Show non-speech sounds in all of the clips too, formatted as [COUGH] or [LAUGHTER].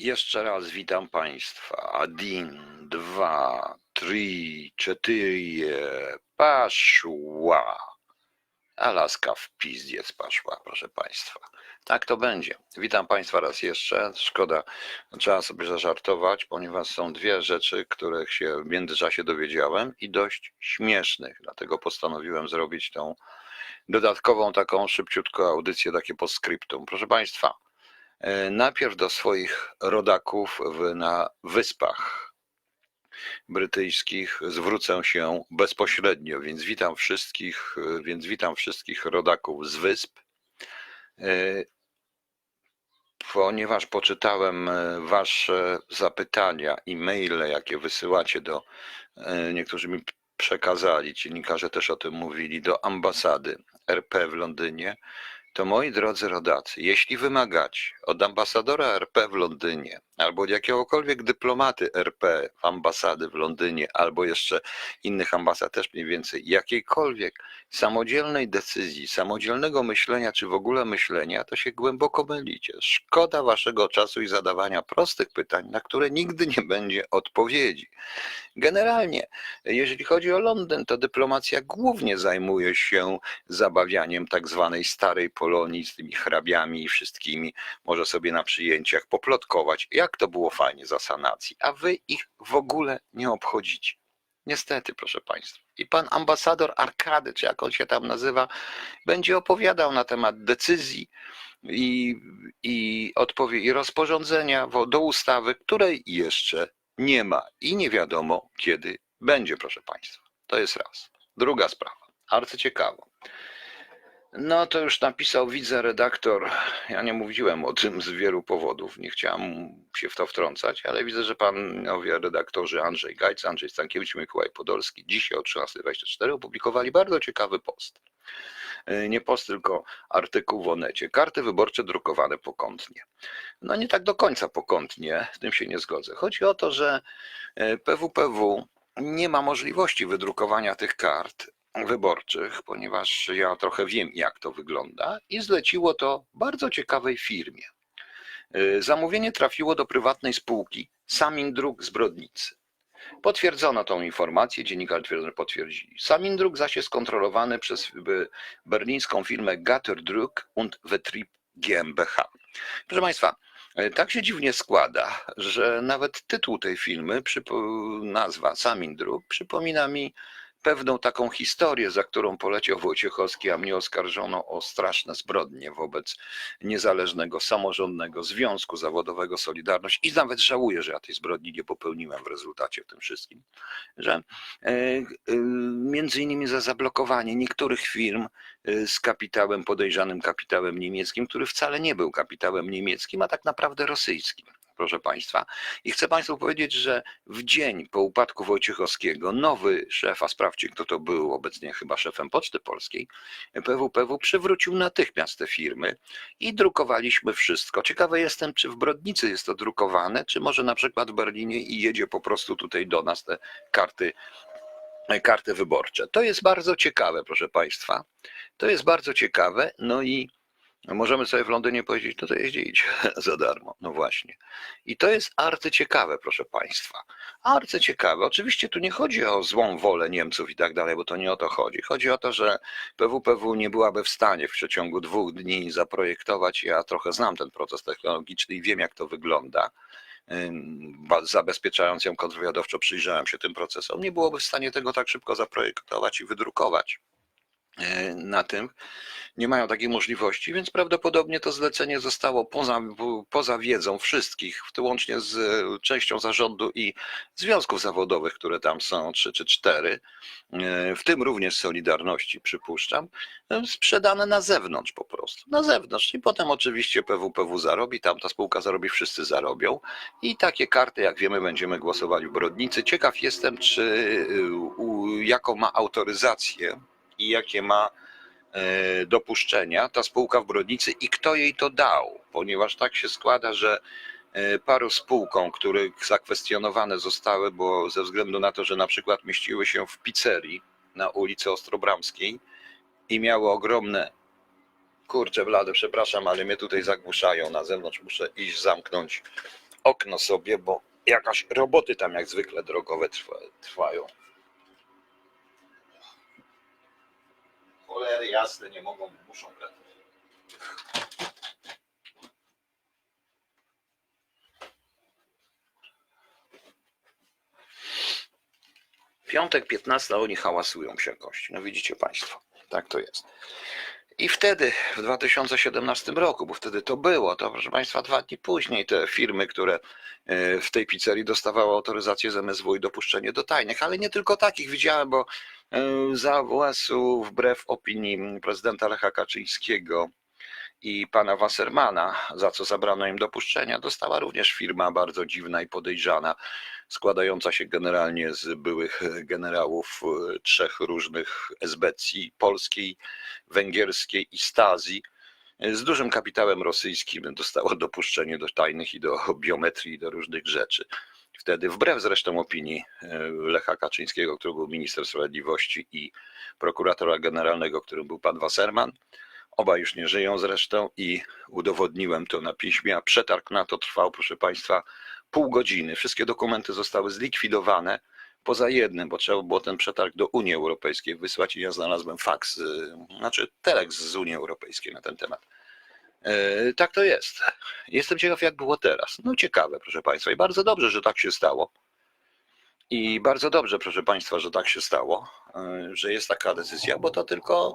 Jeszcze raz witam Państwa. Adin, dwa, trzy, cztery, paszła. Alaska w pizdziec paszła, proszę Państwa. Tak to będzie. Witam Państwa raz jeszcze. Szkoda, trzeba sobie zażartować, ponieważ są dwie rzeczy, których się w międzyczasie dowiedziałem i dość śmiesznych. Dlatego postanowiłem zrobić tą dodatkową taką szybciutką audycję, takie postscriptum. Proszę Państwa, najpierw do swoich rodaków w, na wyspach brytyjskich zwrócę się bezpośrednio, więc witam wszystkich, e, więc witam wszystkich rodaków z wysp. E, Ponieważ poczytałem e, wasze zapytania i maile, jakie wysyłacie do, e, niektórzy mi przekazali, dziennikarze też o tym mówili, do ambasady RP w Londynie, to moi drodzy rodacy, jeśli wymagacie od ambasadora RP w Londynie albo od jakiegokolwiek dyplomaty RP ambasady w Londynie albo jeszcze innych ambasad też mniej więcej jakiejkolwiek samodzielnej decyzji, samodzielnego myślenia czy w ogóle myślenia, to się głęboko mylicie. Szkoda waszego czasu i zadawania prostych pytań, na które nigdy nie będzie odpowiedzi. Generalnie, jeżeli chodzi o Londyn, to dyplomacja głównie zajmuje się zabawianiem tak zwanej starej Polonii z tymi hrabiami i wszystkimi. Może sobie na przyjęciach poplotkować, jak to było fajnie za sanacji, a wy ich w ogóle nie obchodzicie. Niestety, proszę Państwa. I pan ambasador Arkady, czy jak on się tam nazywa, będzie opowiadał na temat decyzji i, i, odpowie, i rozporządzenia do ustawy, której jeszcze nie ma i nie wiadomo kiedy będzie, proszę Państwa. To jest raz. Druga sprawa, arcyciekawa. No to już napisał widzę redaktor. Ja nie mówiłem o tym z wielu powodów, nie chciałem się w to wtrącać, ale widzę, że panowie redaktorzy Andrzej Gajc, Andrzej Stankiewicz, Mikołaj Podolski dzisiaj o 13.24 opublikowali bardzo ciekawy post. E, Nie post, tylko artykuł w Onecie. Karty wyborcze drukowane pokątnie. No nie tak do końca pokątnie, z tym się nie zgodzę. Chodzi o to, że e, PWPW nie ma możliwości wydrukowania tych kart wyborczych, ponieważ ja trochę wiem, jak to wygląda, i zleciło to bardzo ciekawej firmie. Y, Zamówienie trafiło do prywatnej spółki Samindruk z Brodnicy. Potwierdzono tą informację, dziennikarze potwierdzili. Samindruk zaś jest kontrolowany przez berlińską firmę Gatterdruck und Vertrieb GmbH. Proszę Państwa, y, tak się dziwnie składa, że nawet tytuł tej filmy, nazwa Samindruk, przypomina mi pewną taką historię, za którą poleciał Wojciechowski, a mnie oskarżono o straszne zbrodnie wobec niezależnego, samorządnego związku zawodowego Solidarność i nawet żałuję, że ja tej zbrodni nie popełniłem w rezultacie w tym wszystkim, że e, e, między innymi za zablokowanie niektórych firm e, z kapitałem, podejrzanym kapitałem niemieckim, który wcale nie był kapitałem niemieckim, a tak naprawdę rosyjskim. Proszę Państwa. I chcę Państwu powiedzieć, że w dzień po upadku Wojciechowskiego nowy szef, a sprawdźcie kto to był, obecnie chyba szefem Poczty Polskiej, PWPW przywrócił natychmiast te firmy i drukowaliśmy wszystko. Ciekawy jestem, czy w Brodnicy jest to drukowane, czy może na przykład w Berlinie i jedzie po prostu tutaj do nas te karty, karty wyborcze. To jest bardzo ciekawe, proszę Państwa. To jest bardzo ciekawe. No i możemy sobie w Londynie powiedzieć, no to jeździć [LAUGHS] za darmo. No właśnie. I to jest arcyciekawe, proszę Państwa. Arcyciekawe. Oczywiście tu nie chodzi o złą wolę Niemców i tak dalej, bo to nie o to chodzi. Chodzi o to, że PWPW nie byłaby w stanie w przeciągu dwóch dni zaprojektować. Ja trochę znam ten proces technologiczny i wiem, jak to wygląda. Zabezpieczając ją kontrwywiadowczo, przyjrzałem się tym procesom. Nie byłoby w stanie tego tak szybko zaprojektować i wydrukować na tym. Nie mają takiej możliwości, więc prawdopodobnie to zlecenie zostało poza, poza wiedzą wszystkich, łącznie z e, częścią zarządu i związków zawodowych, które tam są, trzy czy cztery, e, w tym również Solidarności, przypuszczam, e, sprzedane na zewnątrz po prostu. Na zewnątrz. I potem oczywiście PWPW zarobi, tamta spółka zarobi, wszyscy zarobią. I takie karty, jak wiemy, będziemy głosowali w Brodnicy. Ciekaw jestem, czy jaką ma autoryzację i jakie ma e, dopuszczenia ta spółka w Brodnicy i kto jej to dał, ponieważ tak się składa, że e, paru spółkom, których zakwestionowane zostały, bo ze względu na to, że na przykład mieściły się w pizzerii na ulicy Ostrobramskiej i miały ogromne kurcze blade, przepraszam, ale mnie tutaj zagłuszają na zewnątrz, muszę iść zamknąć okno sobie, bo jakaś roboty tam jak zwykle drogowe trwa, trwają. Cholery jasne nie mogą, muszą grać. Piątek 15, a oni hałasują się jakoś. No widzicie Państwo, tak to jest. I wtedy, w 2017 roku, bo wtedy to było, to proszę Państwa, dwa dni później te firmy, które e, w tej pizzerii dostawały autoryzację z MSW i dopuszczenie do tajnych, ale nie tylko takich widziałem, bo e, za AWS-u wbrew opinii prezydenta Lecha Kaczyńskiego i pana Wassermana, za co zabrano im dopuszczenia, dostała również firma bardzo dziwna i podejrzana, składająca się generalnie z byłych generałów e, trzech różnych esbecji polskiej, węgierskiej i Stazji, e, z dużym kapitałem rosyjskim dostała dopuszczenie do tajnych i do biometrii i do różnych rzeczy. Wtedy, wbrew zresztą opinii e, Lecha Kaczyńskiego, który był minister sprawiedliwości i prokuratora generalnego, którym był pan Wasserman, Oba już nie żyją zresztą i udowodniłem to na piśmie, a przetarg na to trwał, proszę Państwa, pół godziny. Wszystkie dokumenty zostały zlikwidowane, poza jednym, bo trzeba było ten przetarg do Unii Europejskiej wysłać i ja znalazłem faks, y, znaczy teleks z Unii Europejskiej na ten temat. E, Tak to jest. Jestem ciekaw, jak było teraz. No ciekawe, proszę Państwa, i bardzo dobrze, że tak się stało. I bardzo dobrze, proszę Państwa, że tak się stało, e, że jest taka decyzja, bo to tylko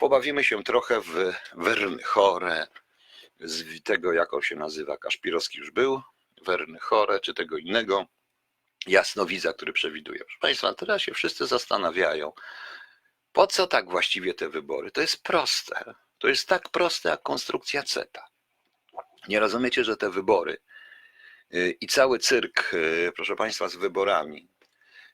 pobawimy się trochę w Wernchore, z tego, jak on się nazywa, Kaszpirowski już był, Wernchore, czy tego innego, jasnowidza, który przewiduje. Proszę Państwa, teraz się wszyscy zastanawiają, po co tak właściwie te wybory? To jest proste. To jest tak proste jak konstrukcja CETA. Nie rozumiecie, że te wybory y, i cały cyrk, y, proszę Państwa, z wyborami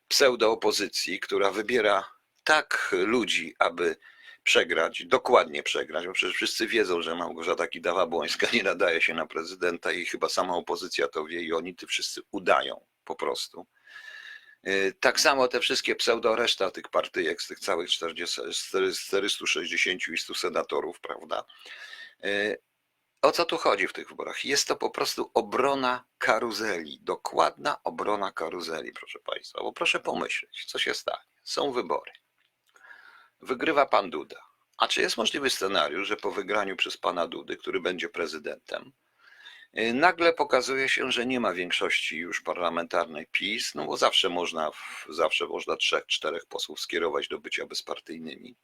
pseudoopozycji, która wybiera tak ludzi, aby przegrać, dokładnie przegrać, bo przecież wszyscy wiedzą, że Małgorzata Kidawa-Błońska nie nadaje się na prezydenta i chyba sama opozycja to wie i oni ty wszyscy udają po prostu. Yy, Tak samo te wszystkie pseudo reszta tych partyjek z tych całych 40, 460 i 100 senatorów, prawda? Yy, O co tu chodzi w tych wyborach? Jest to po prostu obrona karuzeli, dokładna obrona karuzeli, proszę Państwa. Bo proszę pomyśleć, co się stanie. Są wybory. Wygrywa pan Duda. A czy jest możliwy scenariusz, że po wygraniu przez pana Dudy, który będzie prezydentem, nagle pokazuje się, że nie ma większości już parlamentarnej PiS, no bo zawsze można, zawsze można trzech, czterech posłów skierować do bycia bezpartyjnymi,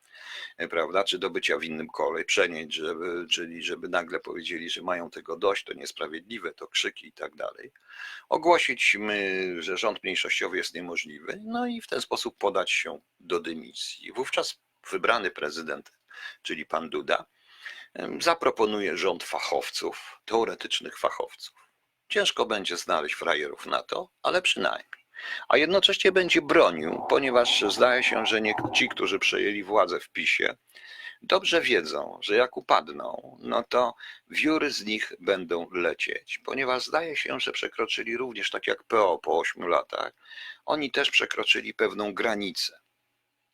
yy, prawda, czy do bycia w innym kole, przenieść, żeby, czyli żeby nagle powiedzieli, że mają tego dość, to niesprawiedliwe, to krzyki i tak dalej. Ogłosić, my, że rząd mniejszościowy jest niemożliwy, no i w ten sposób podać się do dymisji. Wówczas wybrany prezydent, czyli pan Duda, zaproponuje rząd fachowców, teoretycznych fachowców. Ciężko będzie znaleźć frajerów na to, ale przynajmniej. A jednocześnie będzie bronił, ponieważ zdaje się, że nie, ci, którzy przejęli władzę w PiSie, dobrze wiedzą, że jak upadną, no to wióry z nich będą lecieć, ponieważ zdaje się, że przekroczyli również, tak jak PO po 8 latach, oni też przekroczyli pewną granicę.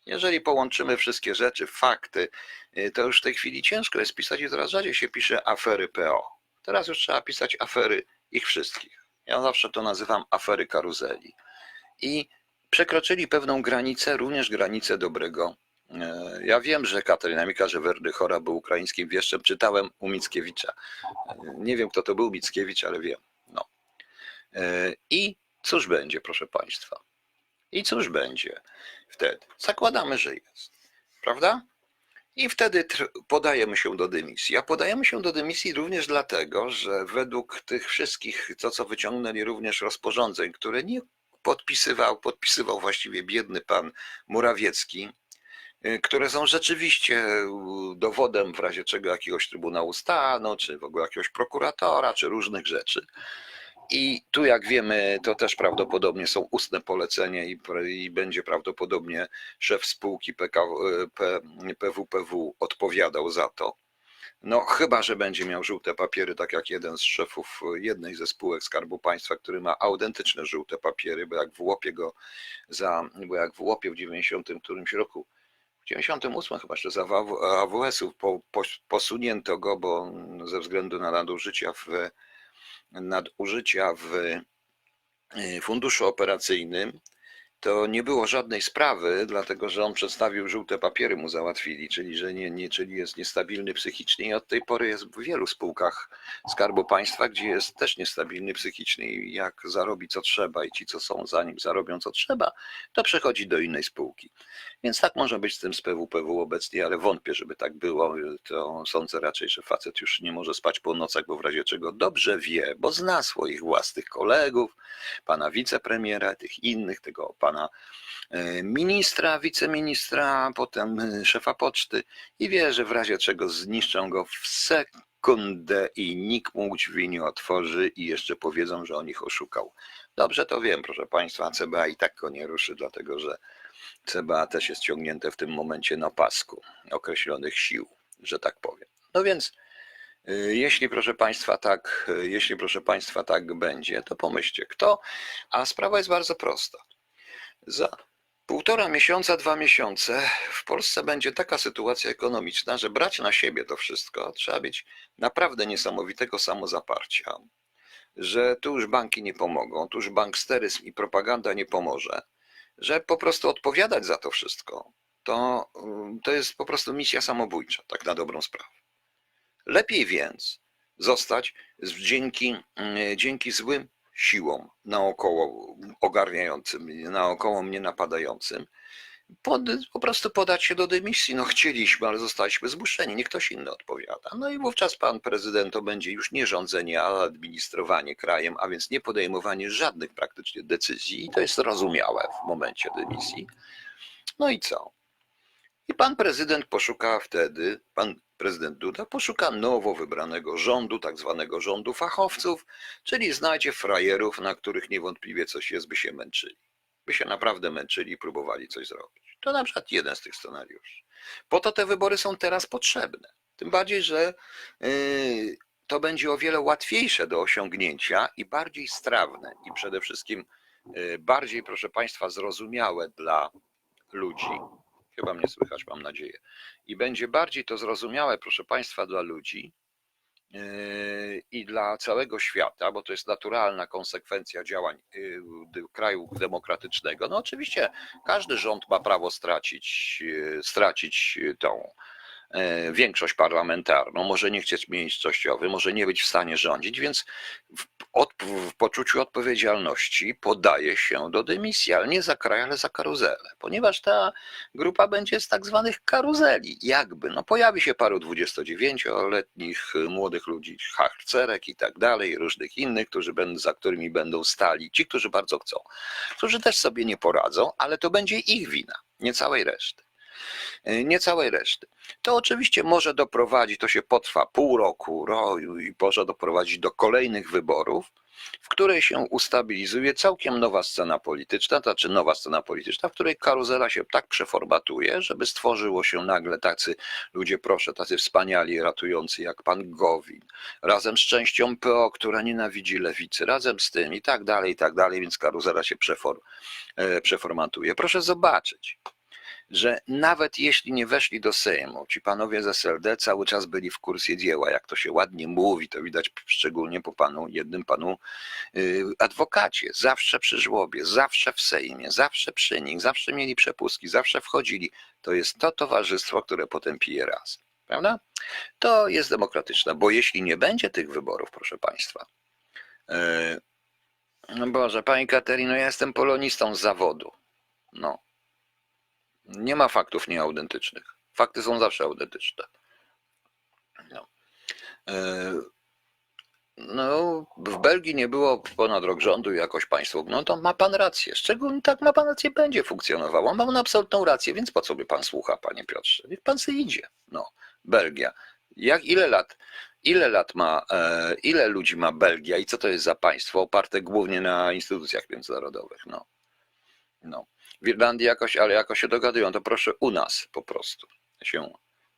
Jeżeli połączymy wszystkie rzeczy, fakty, y, to już w tej chwili ciężko jest pisać i coraz rzadziej się pisze afery PO. Teraz już trzeba pisać afery ich wszystkich. Ja zawsze to nazywam afery karuzeli. I przekroczyli pewną granicę, również granicę dobrego. e, Ja wiem, że Katarzyna Mika, że Werdy Chora był ukraińskim wieszczem. Czytałem u Mickiewicza. E, Nie wiem, kto to był Mickiewicz, ale wiem. No. I cóż będzie, proszę Państwa? I cóż będzie wtedy? Zakładamy, że jest. Prawda? I wtedy podajemy się do dymisji. A podajemy się do dymisji również dlatego, że według tych wszystkich, to co wyciągnęli również rozporządzeń, które nie podpisywał, podpisywał właściwie biedny pan Murawiecki, y, które są rzeczywiście y, dowodem w razie czego jakiegoś Trybunału Stanu, czy w ogóle jakiegoś prokuratora, czy różnych rzeczy. I tu, jak wiemy, to też prawdopodobnie są ustne polecenia i, i będzie prawdopodobnie szef spółki P, PWPW odpowiadał za to. No, chyba, że będzie miał żółte papiery, tak jak jeden z szefów jednej ze spółek Skarbu Państwa, który ma autentyczne żółte papiery, bo jak w łopie go za, bo jak w łopie w 90 którymś roku, w 98 chyba jeszcze za AWS-ów po, po, posunięto go, bo ze względu na nadużycia w nadużycia w y, funduszu operacyjnym, to nie było żadnej sprawy, dlatego że on przedstawił żółte papiery, mu załatwili, czyli że nie, nie, czyli jest niestabilny psychicznie i od tej pory jest w wielu spółkach Skarbu Państwa, gdzie jest też niestabilny psychicznie i jak zarobi co trzeba i ci, co są za nim, zarobią co trzeba, to przechodzi do innej spółki. Więc tak może być z tym z PWPW obecnie, ale wątpię, żeby tak było. To sądzę raczej, że facet już nie może spać po nocach, bo w razie czego dobrze wie, bo zna swoich własnych kolegów, pana wicepremiera, tych innych, tego pana e, ministra, wiceministra, potem e, szefa poczty i wie, że w razie czego zniszczą go w sekundę i nikt mu drzwi nie otworzy i jeszcze powiedzą, że on ich oszukał. Dobrze to wiem, proszę państwa, CBA i tak go nie ruszy, dlatego że CBA też jest ciągnięte w tym momencie na pasku określonych sił, że tak powiem. No więc y, jeśli proszę Państwa tak, jeśli proszę Państwa tak będzie, to pomyślcie kto, a sprawa jest bardzo prosta. Za półtora miesiąca, dwa miesiące w Polsce będzie taka sytuacja ekonomiczna, że brać na siebie to wszystko trzeba mieć naprawdę niesamowitego samozaparcia, że tu już banki nie pomogą, tu już banksteryzm i propaganda nie pomoże, że po prostu odpowiadać za to wszystko, to, y, to jest po prostu misja samobójcza, tak na dobrą sprawę. Lepiej więc zostać dzięki, y, dzięki złym siłom naokoło ogarniającym, naokoło mnie napadającym, pod, po prostu podać się do dymisji. No chcieliśmy, ale zostaliśmy zmuszeni, niech ktoś inny odpowiada. No i wówczas pan prezydent to będzie już nie rządzenie, a administrowanie krajem, a więc nie podejmowanie żadnych praktycznie decyzji i to jest zrozumiałe w momencie dymisji. No i co? I pan prezydent poszuka wtedy, pan prezydent Duda poszuka nowo wybranego rządu, tak zwanego rządu fachowców, czyli znajdzie frajerów, na których niewątpliwie coś jest, by się męczyli. By się naprawdę męczyli i próbowali coś zrobić. To na przykład jeden z tych scenariuszy. Po to te wybory są teraz potrzebne. Tym bardziej, że yy, to będzie o wiele łatwiejsze do osiągnięcia i bardziej strawne i przede wszystkim yy, bardziej, proszę Państwa, zrozumiałe dla ludzi. Chyba mnie słychać, mam nadzieję. I będzie bardziej to zrozumiałe, proszę Państwa, dla ludzi yy, i dla całego świata, bo to jest naturalna konsekwencja działań yy, kraju demokratycznego. No oczywiście każdy rząd ma prawo stracić, yy, stracić tą większość parlamentarną, może nie chcieć mniejszościowy, może nie być w stanie rządzić, więc w, od, w poczuciu odpowiedzialności podaje się do dymisji, ale nie za kraj, ale za karuzelę, ponieważ ta grupa będzie z tak zwanych karuzeli, jakby, no pojawi się paru 29-letnich młodych ludzi, harcerek i tak dalej, różnych innych, którzy będą, za którymi będą stali, ci, którzy bardzo chcą, którzy też sobie nie poradzą, ale to będzie ich wina, nie całej reszty. E, Nie całej reszty. To oczywiście może doprowadzić, to się potrwa pół roku roju i może doprowadzić do kolejnych wyborów, w której się ustabilizuje całkiem nowa scena polityczna, to znaczy nowa scena polityczna, w której karuzela się tak przeformatuje, żeby stworzyło się nagle tacy ludzie, proszę, tacy wspaniali, ratujący jak pan Gowin, razem z częścią PO, która nienawidzi lewicy, razem z tym i tak dalej, i tak dalej, więc karuzela się przefor, e, przeformatuje. Proszę zobaczyć, że nawet jeśli nie weszli do Sejmu, ci panowie z SLD cały czas byli w kursie dzieła, jak to się ładnie mówi, to widać szczególnie po panu, jednym panu yy, adwokacie, zawsze przy żłobie, zawsze w Sejmie, zawsze przy nich, zawsze mieli przepustki, zawsze wchodzili. To jest to towarzystwo, które potem pije raz, prawda? To jest demokratyczne, bo jeśli nie będzie tych wyborów, proszę państwa, yy, no Boże, pani Katerino, ja jestem polonistą z zawodu, no, nie ma faktów nieautentycznych. Fakty są zawsze autentyczne. No. E, no, w Belgii nie było ponad rok rządu jakoś państwo, no to ma pan rację. Szczególnie tak ma pan rację, będzie funkcjonowało. Ma pan absolutną rację, więc po co by pan słucha, panie Piotrze? Niech pan sobie idzie. No, Belgia. Jak, ile lat, ile lat ma, e, ile ludzi ma Belgia i co to jest za państwo oparte głównie na instytucjach międzynarodowych? No, no. W Irlandii jakoś, ale jakoś się dogadują, to proszę u nas po prostu się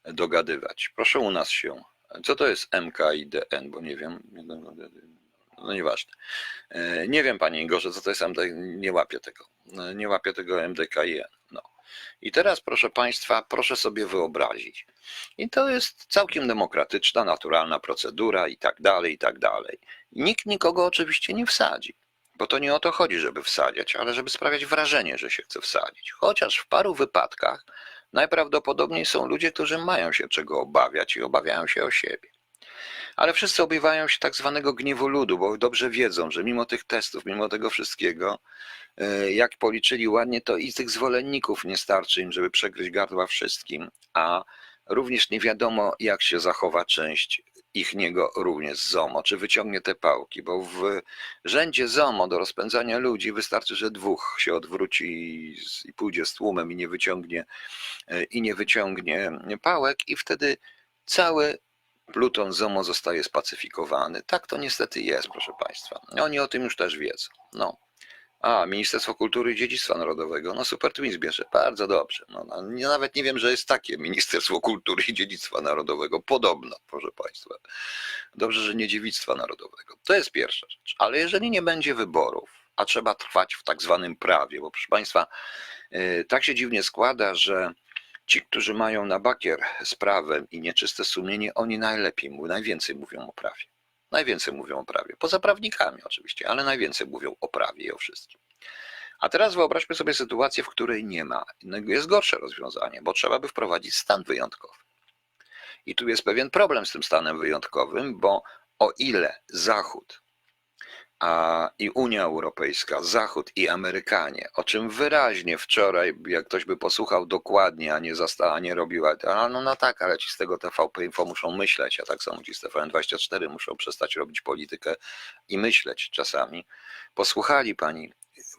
dogadywać. Proszę u nas się. Co to jest MKIDN, bo nie wiem. No nieważne. E, Nie wiem, panie Igorze, co to jest MD, nie łapię tego. E, Nie łapię tego MDKIN. No. I teraz, proszę Państwa, proszę sobie wyobrazić. I to jest całkiem demokratyczna, naturalna procedura i tak dalej, i tak dalej. Nikt nikogo oczywiście nie wsadzi, bo to nie o to chodzi, żeby wsadziać, ale żeby sprawiać wrażenie, że się chce wsadzić. Chociaż w paru wypadkach najprawdopodobniej są ludzie, którzy mają się czego obawiać i obawiają się o siebie. Ale wszyscy obawiają się tak zwanego gniewu ludu, bo dobrze wiedzą, że mimo tych testów, mimo tego wszystkiego, e, jak policzyli ładnie, to i tych zwolenników nie starczy im, żeby przegryźć gardła wszystkim, a również nie wiadomo, jak się zachowa część ich niego również ZOMO, czy wyciągnie te pałki, bo w rzędzie ZOMO do rozpędzania ludzi wystarczy, że dwóch się odwróci i, i pójdzie z tłumem i nie wyciągnie e, i nie wyciągnie pałek i wtedy cały Pluton ZOMO zostaje spacyfikowany. Tak to niestety jest, proszę Państwa. Oni o tym już też wiedzą. No. A, Ministerstwo Kultury i Dziedzictwa Narodowego. No Super Twins bierze, bardzo dobrze. No, no, nawet nie wiem, że jest takie Ministerstwo Kultury i Dziedzictwa Narodowego. Podobno, proszę Państwa. Dobrze, że nie Dziewictwa Narodowego. To jest pierwsza rzecz. Ale jeżeli nie będzie wyborów, a trzeba trwać w tak zwanym prawie, bo proszę Państwa, yy, tak się dziwnie składa, że ci, którzy mają na bakier z prawem i nieczyste sumienie, oni najlepiej, najwięcej mówią o prawie. Najwięcej mówią o prawie. Poza prawnikami oczywiście, ale najwięcej mówią o prawie i o wszystkim. A teraz wyobraźmy sobie sytuację, w której nie ma. Jest gorsze rozwiązanie, bo trzeba by wprowadzić stan wyjątkowy. I tu jest pewien problem z tym stanem wyjątkowym, bo o ile Zachód a i Unia Europejska, Zachód i Amerykanie, o czym wyraźnie wczoraj, jak ktoś by posłuchał dokładnie, a nie zastała, nie robiła, a no, no tak, ale ci z tego TVP Info muszą myśleć, a tak samo ci z TVN24 muszą przestać robić politykę i myśleć czasami. Posłuchali pani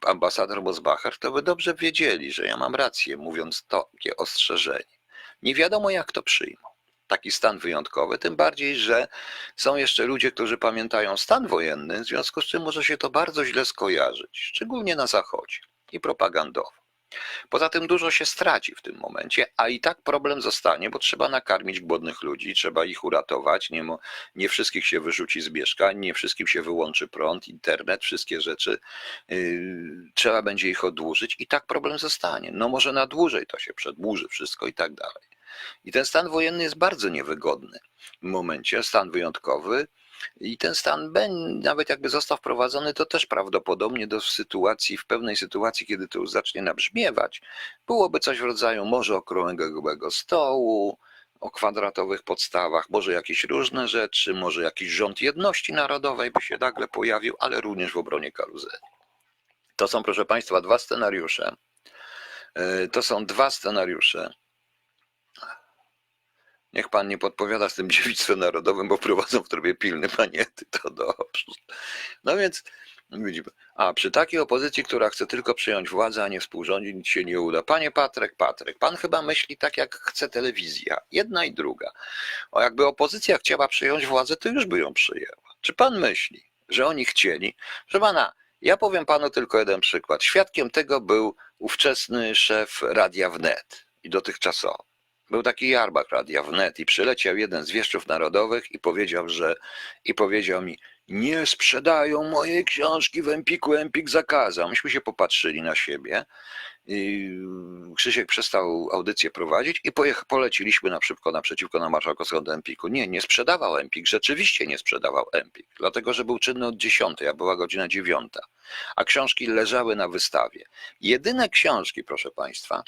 ambasador Bosbacher, to by dobrze wiedzieli, że ja mam rację, mówiąc takie ostrzeżenie. Nie wiadomo, jak to przyjmą taki stan wyjątkowy, tym bardziej, że są jeszcze ludzie, którzy pamiętają stan wojenny, w związku z czym może się to bardzo źle skojarzyć, szczególnie na Zachodzie i propagandowo. Poza tym dużo się straci w tym momencie, a i tak problem zostanie, bo trzeba nakarmić głodnych ludzi, trzeba ich uratować, nie, mo, nie wszystkich się wyrzuci z mieszkań, nie wszystkim się wyłączy prąd, internet, wszystkie rzeczy, yy, trzeba będzie ich odłożyć i tak problem zostanie. No może na dłużej to się przedłuży wszystko i tak dalej. I ten stan wojenny jest bardzo niewygodny w momencie, stan wyjątkowy. I ten stan, nawet jakby został wprowadzony, to też prawdopodobnie do sytuacji, w pewnej sytuacji, kiedy to już zacznie nabrzmiewać, byłoby coś w rodzaju może okrągłego stołu, o kwadratowych podstawach, może jakieś różne rzeczy, może jakiś rząd jedności narodowej by się nagle pojawił, ale również w obronie karuzeli. To są, proszę Państwa, dwa scenariusze. E, to są dwa scenariusze Niech pan nie podpowiada z tym dziewictwem narodowym, bo prowadzą w trybie pilnym, a ty, to dobrze. No więc widzimy. A przy takiej opozycji, która chce tylko przyjąć władzę, a nie współrządzić, nic się nie uda. Panie Patrek, Patrek, pan chyba myśli tak, jak chce telewizja. Jedna i druga. O jakby opozycja chciała przyjąć władzę, to już by ją przyjęła. Czy pan myśli, że oni chcieli? Proszę pana, ja powiem panu tylko jeden przykład. Świadkiem tego był ówczesny szef Radia Wnet i dotychczasowy. Był taki Jarbak Radia Wnet i przyleciał jeden z wieszczów narodowych i powiedział, że i powiedział mi, nie sprzedają mojej książki w Empiku, Empik zakazał. Myśmy się popatrzyli na siebie Krzysiek przestał audycję prowadzić i pojech, poleciliśmy na szybko naprzeciwko na marszałkowską Empiku. Nie, nie sprzedawał Empik, rzeczywiście nie sprzedawał Empik, dlatego że był czynny od 10, a była godzina 9, a książki leżały na wystawie. Jedyne książki, proszę Państwa,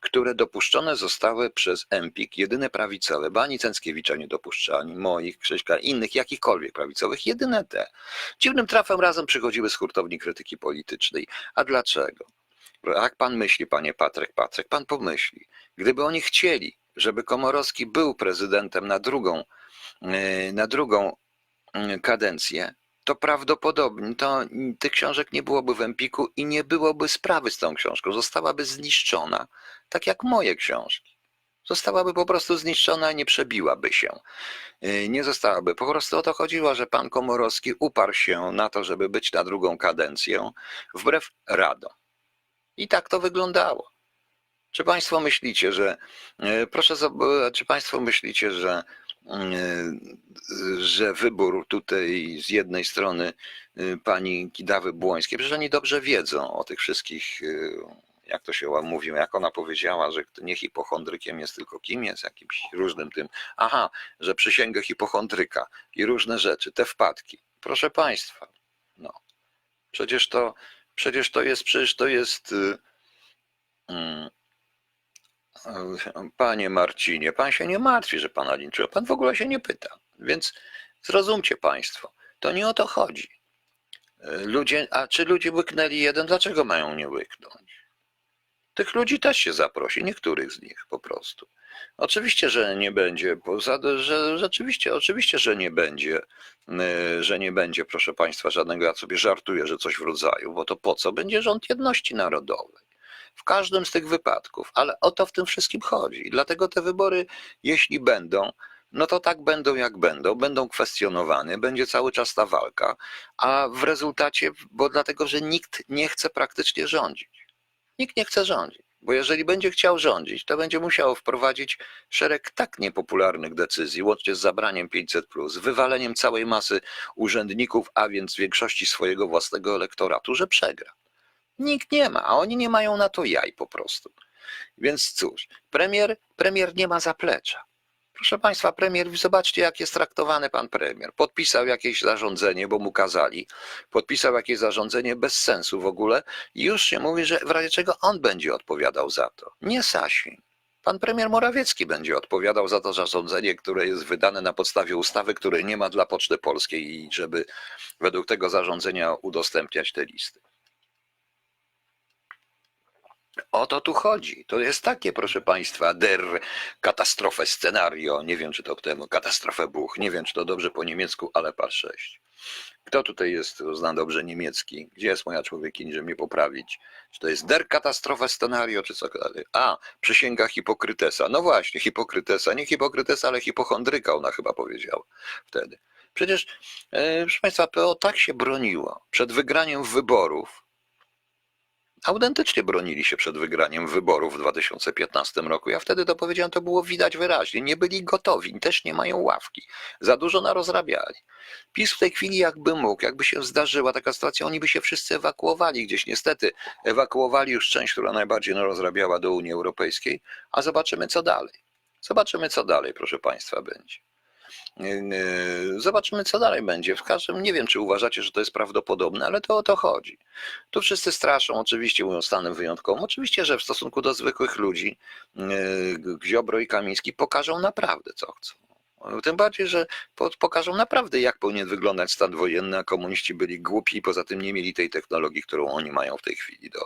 które dopuszczone zostały przez Empik, jedyne prawicowe, bo ani Cęckiewicza nie dopuszczali, moich, Krzyśka, innych, jakichkolwiek prawicowych, jedyne te. Dziwnym trafem razem przychodziły z hurtowni krytyki politycznej. A dlaczego? Jak pan myśli, panie Patryk, Patryk, pan pomyśli, gdyby oni chcieli, żeby Komorowski był prezydentem na drugą, yy, na drugą yy, kadencję, to prawdopodobnie to tych książek nie byłoby w Empiku i nie byłoby sprawy z tą książką. Zostałaby zniszczona, tak jak moje książki. Zostałaby po prostu zniszczona i nie przebiłaby się. Yy, nie zostałaby. Po prostu o to chodziło, że pan Komorowski uparł się na to, żeby być na drugą kadencję, wbrew radom. I tak to wyglądało. Czy Państwo myślicie, że, e, proszę, czy Państwo myślicie, że, e, że wybór tutaj z jednej strony e, pani Kidawy Błońskiej, przecież oni dobrze wiedzą o tych wszystkich jak to się mówiło, jak ona powiedziała, że nie hipochondrykiem jest, tylko kim jest, jakimś różnym tym. Aha, że przysięgę hipochondryka i różne rzeczy, te wpadki. Proszę Państwa, no. Przecież to, przecież to jest, przecież to jest. y, mm, y, Panie Marcinie, pan się nie martwi, że pana linczują. Pan w ogóle się nie pyta. Więc zrozumcie Państwo, to nie o to chodzi. Y, Ludzie, a czy ludzie łyknęli jeden? Dlaczego mają nie łyknąć? Tych ludzi też się zaprosi, niektórych z nich po prostu. Oczywiście, że nie będzie, że rzeczywiście, oczywiście, że nie będzie, y, że nie będzie, proszę Państwa, żadnego, ja sobie żartuję, że coś w rodzaju, bo to po co? Będzie rząd jedności narodowej. W każdym z tych wypadków, ale o to w tym wszystkim chodzi. Dlatego te wybory, jeśli będą, no to tak będą jak będą, będą kwestionowane, będzie cały czas ta walka, a w rezultacie, bo dlatego, że nikt nie chce praktycznie rządzić. Nikt nie chce rządzić, bo jeżeli będzie chciał rządzić, to będzie musiał wprowadzić szereg tak niepopularnych decyzji, łącznie z zabraniem 500, wywaleniem całej masy urzędników, a więc większości swojego własnego elektoratu, że przegra. Nikt nie ma, a oni nie mają na to jaj po prostu. Więc cóż, premier, premier nie ma zaplecza. Proszę Państwa, premier, zobaczcie, jak jest traktowany pan premier. Podpisał jakieś zarządzenie, bo mu kazali. Podpisał jakieś zarządzenie bez sensu w ogóle i już się mówi, że w razie czego on będzie odpowiadał za to. Nie Sasin. Pan premier Morawiecki będzie odpowiadał za to zarządzenie, które jest wydane na podstawie ustawy, której nie ma dla Poczty Polskiej i żeby według tego zarządzenia udostępniać te listy. O to tu chodzi. To jest takie, proszę Państwa, der katastrofę scenario. Nie wiem, czy to temu katastrofę buch. Nie wiem, czy to dobrze po niemiecku, ale par 6. Kto tutaj jest, zna dobrze niemiecki? Gdzie jest moja człowiekini, żeby mnie poprawić? Czy to jest der katastrofę scenario, czy co dalej? A, przysięga hipokrytesa. No właśnie, hipokrytesa. Nie hipokrytesa, ale hipochondryka, ona chyba powiedziała wtedy. Przecież, e, proszę Państwa, PO tak się broniło przed wygraniem wyborów, autentycznie bronili się przed wygraniem wyborów w 2015 roku. Ja wtedy to powiedziałem, to było widać wyraźnie. Nie byli gotowi, też nie mają ławki. Za dużo narozrabiali. PiS w tej chwili jakby mógł, jakby się zdarzyła taka sytuacja, oni by się wszyscy ewakuowali gdzieś. Niestety ewakuowali już część, która najbardziej narozrabiała do Unii Europejskiej, a zobaczymy co dalej. Zobaczymy co dalej, proszę Państwa, będzie. Yy, Zobaczymy, co dalej będzie. W każdym nie wiem, czy uważacie, że to jest prawdopodobne, ale to o to chodzi. Tu wszyscy straszą, oczywiście mówią stanem wyjątkowym. Oczywiście, że w stosunku do zwykłych ludzi yy, Ziobro i Kamiński pokażą naprawdę, co chcą. Tym bardziej, że po- pokażą naprawdę, jak powinien wyglądać stan wojenny, a komuniści byli głupi i poza tym nie mieli tej technologii, którą oni mają w tej chwili do,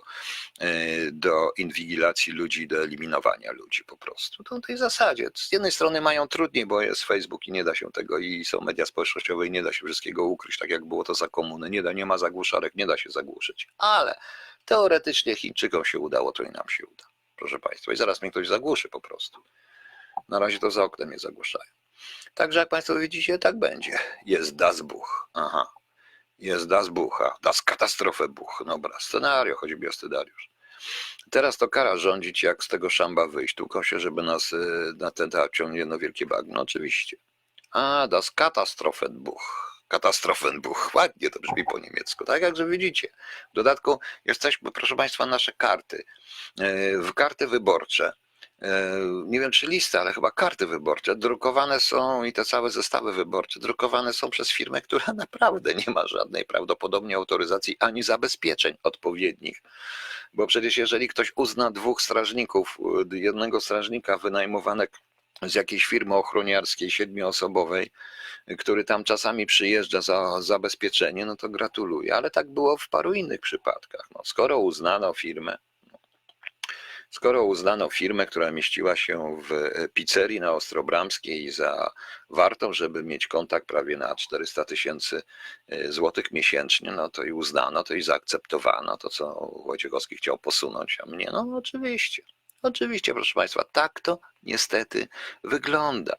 yy, do inwigilacji ludzi, do eliminowania ludzi po prostu. To na tej zasadzie. Z jednej strony mają trudniej, bo jest Facebook i nie da się tego i są media społecznościowe i nie da się wszystkiego ukryć, tak jak było to za komuny. Nie, da, nie ma zagłuszarek, nie da się zagłuszyć. Ale teoretycznie Chińczykom się udało, to i nam się uda. Proszę Państwa. I zaraz mnie ktoś zagłuszy po prostu. Na razie to za oknem mnie zagłuszają. Także jak Państwo widzicie, tak będzie. Jest das Buch. Aha. Jest das Bucha. Das Katastrofę Buch. Dobra, scenario, choćby o scenariusz. Teraz to kara rządzić, jak z tego szamba wyjść. Tłuką się, żeby nas y, na ten teatr ciągnie jedno wielkie bagno. Oczywiście. A, das Katastrophenbuch. Katastrophenbuch. Ładnie to brzmi po niemiecku. Tak jakże widzicie. W dodatku jesteśmy, proszę Państwa, nasze karty. Y, W karty wyborcze. Y, Nie wiem czy listy, ale chyba karty wyborcze drukowane są i te całe zestawy wyborcze drukowane są przez firmę, która [LAUGHS] naprawdę nie ma żadnej prawdopodobnie autoryzacji ani zabezpieczeń odpowiednich. Bo przecież jeżeli ktoś uzna dwóch strażników, jednego strażnika wynajmowanego z jakiejś firmy ochroniarskiej siedmioosobowej, który tam czasami przyjeżdża za zabezpieczenie, no to gratuluję. Ale tak było w paru innych przypadkach. No, skoro uznano firmę, skoro uznano firmę, która mieściła się w e, pizzerii na Ostrobramskiej za wartą, żeby mieć kontakt prawie na 400 tysięcy e, złotych miesięcznie, no to i uznano, to i zaakceptowano to, co Wojciechowski chciał posunąć, a mnie, no oczywiście. Oczywiście, proszę Państwa, tak to niestety wygląda.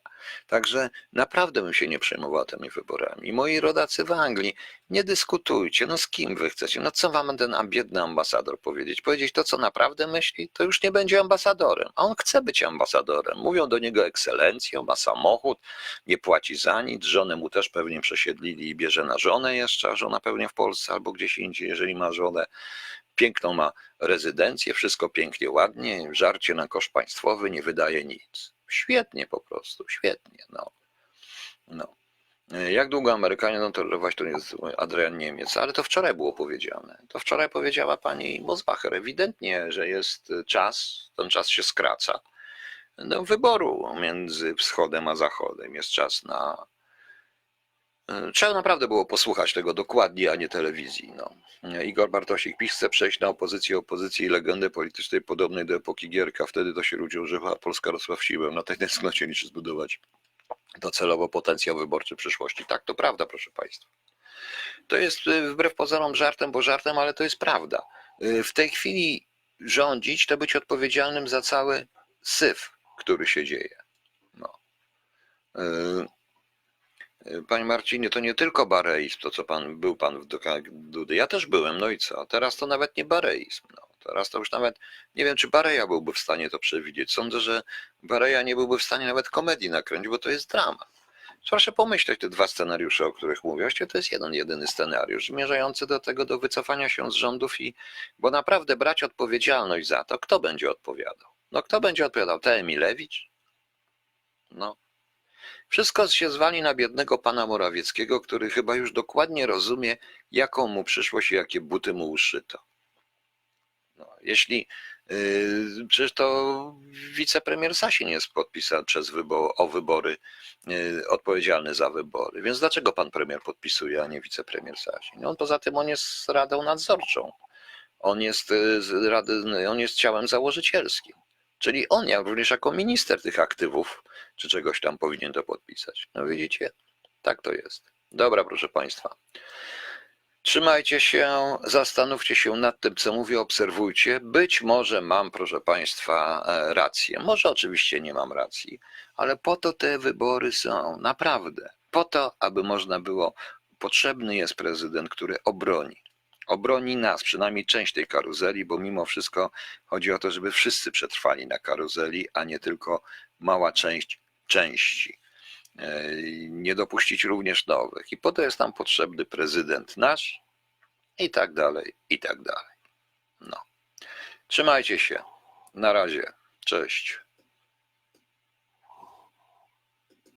Także naprawdę bym się nie przejmował tymi wyborami. Moi rodacy w Anglii, nie dyskutujcie, no z kim wy chcecie, no co wam ten biedny ambasador powiedzieć? Powiedzieć to, co naprawdę myśli, to już nie będzie ambasadorem, a on chce być ambasadorem. Mówią do niego ekscelencją, ma samochód, nie płaci za nic, żonę mu też pewnie przesiedlili i bierze na żonę jeszcze, a żona pewnie w Polsce albo gdzieś indziej, jeżeli ma żonę. Piękną ma rezydencję, wszystko pięknie, ładnie, żarcie na koszt państwowy, nie wydaje nic. Świetnie po prostu, świetnie. No. No. Jak długo Amerykanie będą tolerować, to jest Adrian Niemiec, ale to wczoraj było powiedziane. To wczoraj powiedziała pani Mosbacher. Ewidentnie, że jest czas, ten czas się skraca. Do wyboru między wschodem a zachodem. Jest czas na. Trzeba naprawdę było posłuchać tego dokładnie, a nie telewizji. No. Igor Bartosik PiS chce przejść na opozycję opozycji i legendę politycznej podobnej do epoki Gierka. Wtedy to się ludzie używa, a Polska rosła w siłę. Na tej tęsknocie liczy zbudować docelowo potencjał wyborczy przyszłości. Tak, to prawda, proszę Państwa. To jest y, wbrew pozorom żartem, bo żartem, ale to jest prawda. Y, W tej chwili rządzić to być odpowiedzialnym za cały syf, który się dzieje. No. Panie Marcinie, to nie tylko bareizm, to co pan był pan w Dudy. Ja też byłem, no i co? Teraz to nawet nie bareizm. No. Teraz to już nawet nie wiem, czy Bareja byłby w stanie to przewidzieć. Sądzę, że Bareja nie byłby w stanie nawet komedii nakręcić, bo to jest dramat. Proszę pomyśleć te dwa scenariusze, o których mówię. To jest jeden, jedyny scenariusz, zmierzający do tego, do wycofania się z rządów i, bo naprawdę brać odpowiedzialność za to, kto będzie odpowiadał? No kto będzie odpowiadał? T. Emilewicz? No. Wszystko się zwali na biednego pana Morawieckiego, który chyba już dokładnie rozumie, jaką mu przyszłość i jakie buty mu uszyto. No, jeśli yy, przecież to wicepremier Sasin jest podpisany przez o wybory, yy, odpowiedzialny za wybory. Więc dlaczego pan premier podpisuje, a nie wicepremier Sasin? On poza tym on jest radą nadzorczą. On jest, yy, rady, on jest ciałem założycielskim. Czyli on, jak również jako minister tych aktywów, czy czegoś tam powinien to podpisać. No widzicie, tak to jest. Dobra, proszę Państwa. Trzymajcie się, zastanówcie się nad tym, co mówię, obserwujcie. Być może mam, proszę Państwa, e, rację. Może oczywiście nie mam racji, ale po to te wybory są, naprawdę. Po to, aby można było, potrzebny jest prezydent, który obroni. Obroni nas, przynajmniej część tej karuzeli, bo mimo wszystko chodzi o to, żeby wszyscy przetrwali na karuzeli, a nie tylko mała część części. E, Nie dopuścić również nowych. I po to jest nam potrzebny prezydent nasz i tak dalej, i tak dalej. No. Trzymajcie się. Na razie. Cześć.